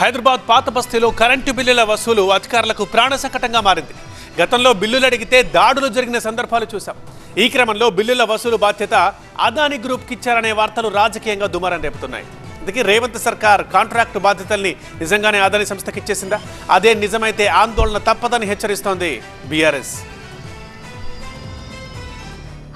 హైదరాబాద్ పాత బస్తీలో కరెంటు బిల్లుల వసూలు అధికారులకు ప్రాణ సంకటంగా మారింది. గతంలో బిల్లులు అడిగితే దాడులు జరిగిన సందర్భాలు చూశాం. ఈ క్రమంలో బిల్లుల వసూలు బాధ్యత అదాని గ్రూప్కి ఇచ్చారనే వార్తలు రాజకీయంగా దుమారం రేపుతున్నాయి. అందుకే రేవంత్ సర్కార్ కాంట్రాక్టు బాధ్యతల్ని నిజంగానే అదాని సంస్థకి ఇచ్చేసిందా? అదే నిజమైతే ఆందోళన తప్పదని హెచ్చరిస్తోంది బీఆర్ఎస్.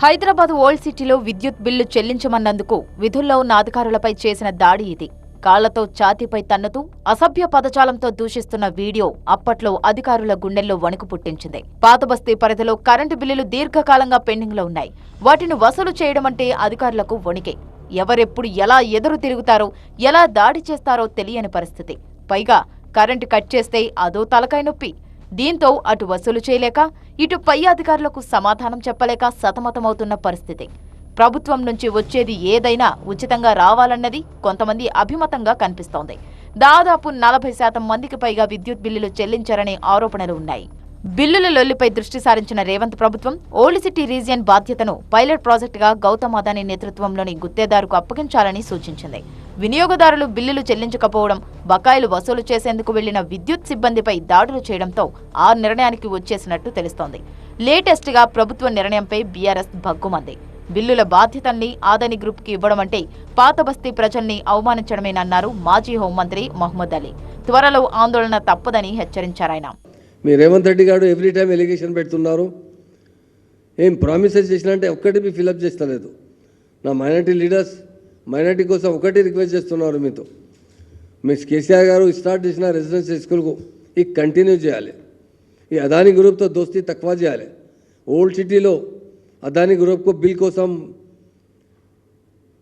హైదరాబాద్ ఓల్డ్ సిటీలో విద్యుత్ బిల్లు చెల్లించమన్నందుకు విధుల్లో ఉన్న అధికారులపై చేసిన దాడి ఇది. కాళ్ళతో ఛాతీపై తన్నుతూ అసభ్య పదజాలంతో దూషిస్తున్న వీడియో అప్పట్లో అధికారుల గుండెల్లో వణుకు పుట్టించింది. పాతబస్తీ పరిధిలో కరెంటు బిల్లులు దీర్ఘకాలంగా పెండింగ్లో ఉన్నాయి. వాటిని వసూలు చేయడం అంటే అధికారులకు వణికే. ఎవరెప్పుడు ఎలా ఎదురు తిరుగుతారో ఎలా దాడి చేస్తారో తెలియని పరిస్థితి. పైగా కరెంటు కట్ చేస్తే అదో తలకాయ నొప్పి. దీంతో అటు వసూలు చేయలేక ఇటు పై అధికారులకు సమాధానం చెప్పలేక సతమతమవుతున్న పరిస్థితి. ప్రభుత్వం నుంచి వచ్చేది ఏదైనా ఉచితంగా రావాలన్నది కొంతమంది అభిమతంగా కనిపిస్తోంది. దాదాపు నలభై శాతం మందికి పైగా విద్యుత్ బిల్లులు చెల్లించారనే ఆరోపణలు ఉన్నాయి. బిల్లుల లొల్లిపై దృష్టి సారించిన రేవంత్ ప్రభుత్వం ఓల్డ్ సిటీ రీజియన్ బాధ్యతను పైలట్ ప్రాజెక్టుగా గౌతమ్ అదానీ నేతృత్వంలోని గుత్తేదారుకు అప్పగించాలని సూచించింది. వినియోగదారులు బిల్లులు చెల్లించకపోవడం బకాయిలు వసూలు చేసేందుకు వెళ్ళిన విద్యుత్ సిబ్బందిపై దాడులు చేయడంతో ఆ నిర్ణయానికి వచ్చేసినట్టు తెలుస్తోంది. లేటెస్ట్గా ప్రభుత్వ నిర్ణయంపై బీఆర్ఎస్ భగ్గుమంది. బిల్లుల బాధ్యతల్ని ఆదని గ్రూప్కి ఇవ్వడం అంటే పాత బస్తీ ప్రజల్ని అవమానించడమేనన్నారు మాజీ హోంమంత్రి మహమ్మద్ అలీ. త్వరలో ఆందోళన తప్పదని హెచ్చరించారాయన మీ రేవంత్ రెడ్డి గారు ఎవ్రీ టైం ఎలిగేషన్ పెడుతున్నారు. ఏం ప్రామిసెస్ చేసినంటే ఒక్కటి మీ ఫిలప్ చేస్తలేదు. నా మైనార్టీ లీడర్స్ మైనార్టీ కోసం ఒకటి రిక్వెస్ట్ చేస్తున్నారు మీతో. మీ కేసీఆర్ గారు స్టార్ట్ చేసిన రెసిడెన్షియల్ స్కూల్కు ఈ కంటిన్యూ చేయాలి. ఈ అదాని గ్రూప్తో దోస్తీ తక్కువ చేయాలి. ఓల్డ్ సిటీలో అదాని గ్రూప్కు బిల్ కోసం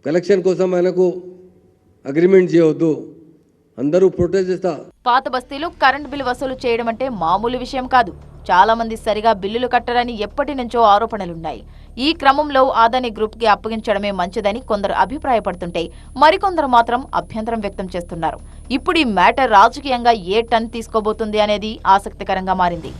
కలెక్షన్ కోసం ఆయనకు అగ్రిమెంట్ చేయవద్దు అందరూ ప్రొటెస్ట్ చేస్తా. పాత బస్తీలో కరెంట్ బిల్లు వసూలు చేయడం అంటే మామూలు విషయం కాదు. చాలా మంది సరిగా బిల్లులు కట్టరని ఎప్పటి నుంచో ఆరోపణలున్నాయి. ఈ క్రమంలో ఆదాని గ్రూప్కి అప్పగించడమే మంచిదని కొందరు అభిప్రాయపడుతుంటే మరికొందరు మాత్రం అభ్యంతరం వ్యక్తం చేస్తున్నారు. ఇప్పుడు ఈ మ్యాటర్ రాజకీయంగా ఏ టన్ తీసుకోబోతుంది అనేది ఆసక్తికరంగా మారింది.